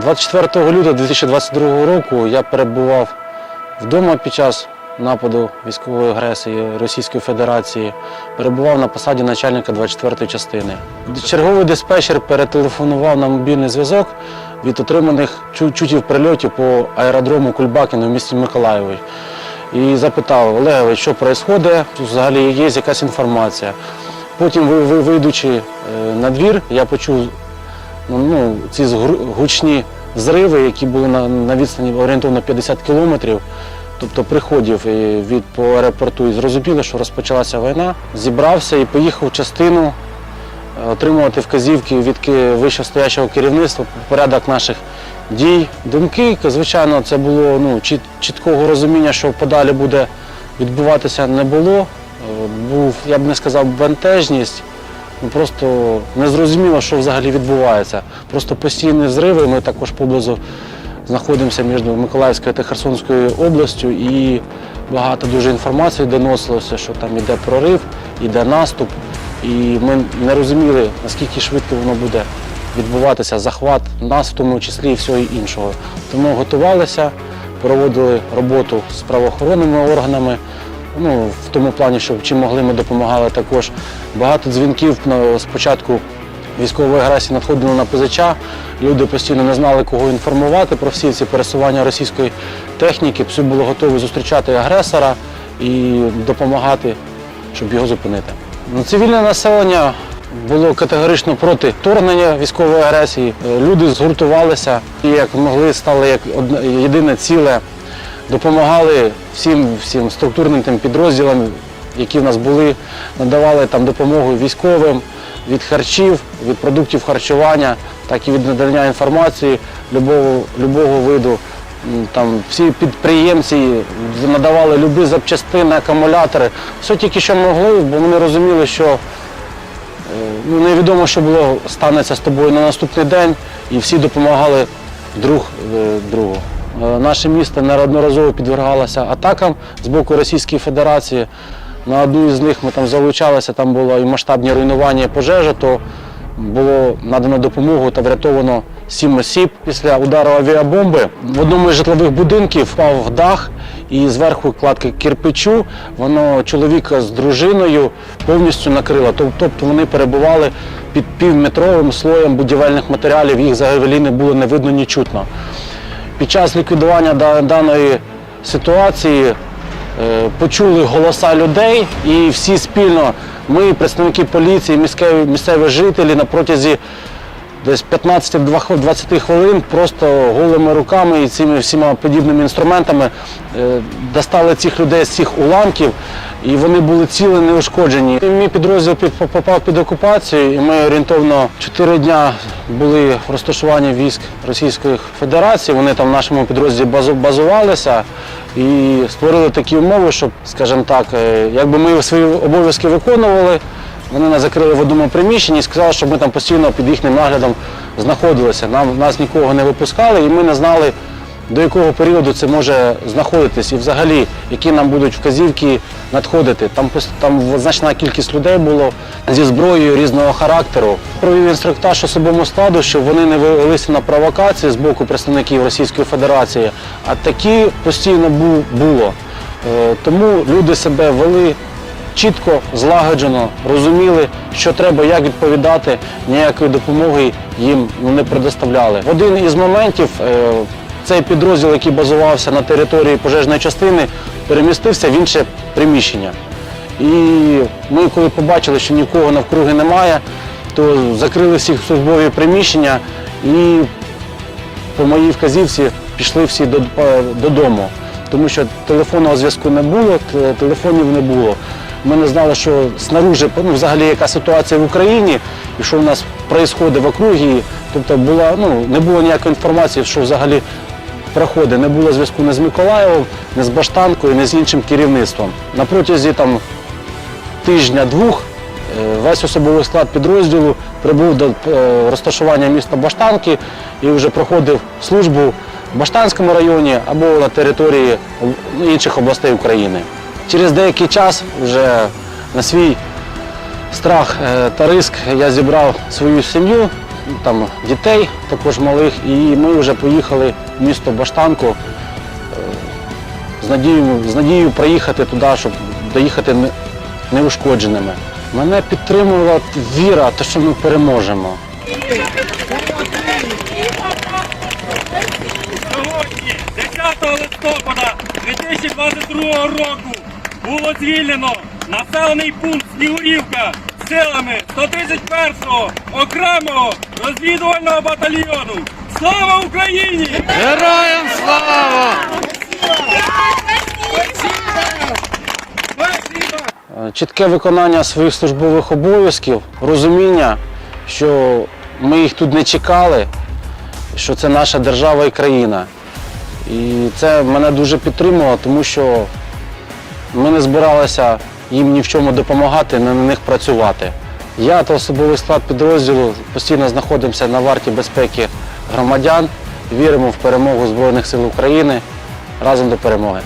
24 лютого 2022 року я перебував вдома під час нападу військової агресії Російської Федерації. Перебував на посаді начальника 24-ї частини. Черговий диспетчер перетелефонував на мобільний зв'язок від отриманих чутів прильотів по аеродрому Кульбакіно в місті Миколаєві. І запитав Олегович, що відбувається, взагалі є якась інформація. Потім, ви- ви- вийдучи е, на двір, я почув ну, ну, ці гучні зриви, які були на, на відстані орієнтовно 50 кілометрів, тобто приходів від по аеропорту, і зрозуміло, що розпочалася війна. Зібрався і поїхав в частину е, отримувати вказівки від вищестоячого керівництва порядок наших дій. Думки, звичайно, це було ну, чіт- чіткого розуміння, що подалі буде відбуватися, не було. Е, Був, я б не сказав, бентежність. Ну, Просто не зрозуміло, що взагалі відбувається. Просто постійні зриви. Ми також поблизу знаходимося між Миколаївською та Херсонською областю і багато дуже інформації доносилося, що там іде прорив, іде наступ. І ми не розуміли, наскільки швидко воно буде відбуватися, захват нас, в тому числі і всього іншого. Тому готувалися, проводили роботу з правоохоронними органами. Ну, в тому плані, що чим могли, ми допомагали також. Багато дзвінків спочатку військової агресії надходило на ПЗЧ. Люди постійно не знали, кого інформувати про всі ці пересування російської техніки. Всі були готові зустрічати агресора і допомагати, щоб його зупинити. Ну, Цивільне населення було категорично проти вторгнення військової агресії. Е, Люди згуртувалися і як могли стали як одне єдине ціле допомагали всім, всім структурним тим підрозділам, які в нас були, надавали там допомогу військовим від харчів, від продуктів харчування, так і від надання інформації любого, любого виду. Там всі підприємці надавали любі запчастини, акумулятори. Все тільки що могли, бо вони розуміли, що е, ну, невідомо, що було станеться з тобою на наступний день, і всі допомагали друг е, другу. Е, Наше місто неодноразово підвергалося атакам з боку Російської Федерації. На одну із них ми там залучалися, там було і масштабні руйнування і пожежа, то було надано допомогу та врятовано сім осіб після удару авіабомби. В одному із житлових будинків впав дах і зверху кладки кирпичу. Воно чоловіка з дружиною повністю накрило. Тобто вони перебували під півметровим слоєм будівельних матеріалів, їх взагалі не було не видно, ні чутно. Під час ліквідування даної ситуації е, почули голоса людей і всі спільно, ми, представники поліції, міськеві, місцеві жителі на протязі десь 15-20 хвилин просто голими руками і цими всіма подібними інструментами е, достали цих людей з цих уламків, і вони були цілі, неушкоджені. Мій підрозділ під- попав під окупацію, і ми орієнтовно 4 дня були в розташуванні військ Російської Федерації. Вони там в нашому підрозділі базу- базувалися і створили такі умови, щоб, скажімо так, е, якби ми свої обов'язки виконували. Вони нас закрили в одному приміщенні і сказали, щоб ми там постійно під їхнім наглядом знаходилися. Нам нас нікого не випускали, і ми не знали, до якого періоду це може знаходитись, і взагалі, які нам будуть вказівки надходити. Там там значна кількість людей було зі зброєю різного характеру. Провів інструктаж особовому складу, щоб вони не велися на провокації з боку представників Російської Федерації, а такі постійно бу- було. Е, Тому люди себе вели чітко, злагоджено, розуміли, що треба, як відповідати, ніякої допомоги їм ну, не предоставляли. Один із моментів е, цей підрозділ, який базувався на території пожежної частини, перемістився в інше приміщення. І ми, коли побачили, що нікого навкруги немає, то закрили всі службові приміщення і по моїй вказівці пішли всі е, додому, тому що телефонного зв'язку не було, телефонів не було. Ми не знали, що снаружи, ну, взагалі яка ситуація в Україні і що в нас відбувається в округі. Тобто була, ну, не було ніякої інформації, що взагалі проходить. Не було зв'язку ні з Миколаєвом, ні з Баштанкою, ні з іншим керівництвом. На протязі там, тижня-двох е, весь особовий склад підрозділу прибув до е, розташування міста Баштанки і вже проходив службу в Баштанському районі або на території інших областей України. Через деякий час вже на свій страх е, та риск я зібрав свою сім'ю, там дітей, також малих, і ми вже поїхали в місто Баштанку е, з надією, з надією проїхати туди, щоб доїхати неушкодженими. Мене підтримувала віра, те, що ми переможемо. Сьогодні, 10 листопада 2022 року, було звільнено населений пункт Снігурівка силами 131-го окремого розвідувального батальйону. Слава Україні! Героям слава! Е, Чітке виконання своїх службових обов'язків, розуміння, що ми їх тут не чекали, що це наша держава і країна. І це мене дуже підтримувало, тому що ми не збиралися їм ні в чому допомагати, не на них працювати. Я та особовий склад підрозділу постійно знаходимося на варті безпеки громадян, віримо в перемогу Збройних сил України разом до перемоги.